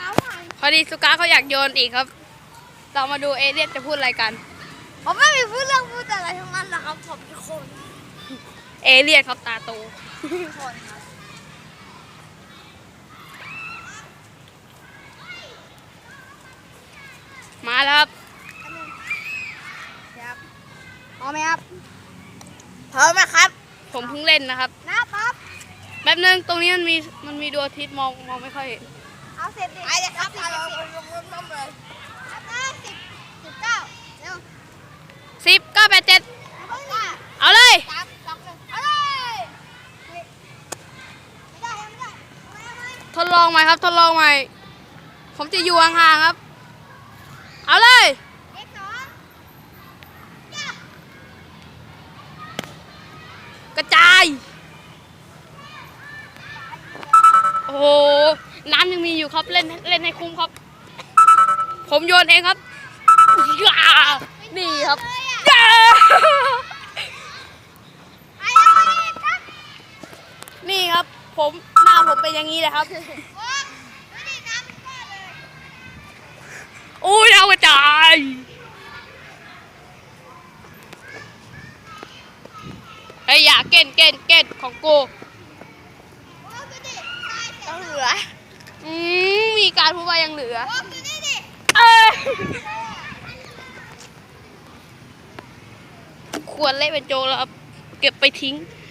น้ำผ่านพอดีสุก้าเขาอยากโยนอีกครับ เรามาดูเอเลี่ยนจะพูดอะไรกัน ผมไม่มีพูดเรื่องพูดอะไรทั้งนั้นหรอกครับผมเป็นคนเอเลี่ยนครับตาโตคนครับมาแล้วครับครับพร้อมไหมครับพร้อมไหมครับผมเพิ่งเล่นนะครับ นะครับ แป๊บนึงตรงนี้มันมีมันมีดวงอาทิตย์มองมองไม่ค่อยเห็น เอาเสร็จดิไปเลยครับเอาลงลงลงลงเลยครับนะสิบสิบเก้าเร็วสิบเก้าแปดเจ็ดเพิ่งอะเอาเลย สามสองหนึ่งเอาเลยไม่ได้ไม่ได้ไม่ได้ไม่ได้ทดลองใหม่ครับ ทดลองใหม่ ผมจะอยู่ห่างๆครับ เอาเลย เลขสองย่ากระจาย โอ้โห น้ำยังมีอยู่ครับเล่นเล่นให้คุ้มครับ ผมโยนเองครับนี่ครับนี่ครับ ผมหน้าผมเป็นอย่างนี้เลยครับโอ้ดูดิน้ำมันก้อนเลยอุ้ยเอากระจายเฮ้ยอย่าเก่นเก่นเก่นของกู โอ้ดูดิตายเสร็จ ยังเหลือ อืมมี การพูดว่ายังเหลือโอ้ดูนี่ดิเอ้ยขวดเละเป็นโจรแล้วครับเก็บไปทิ้งเ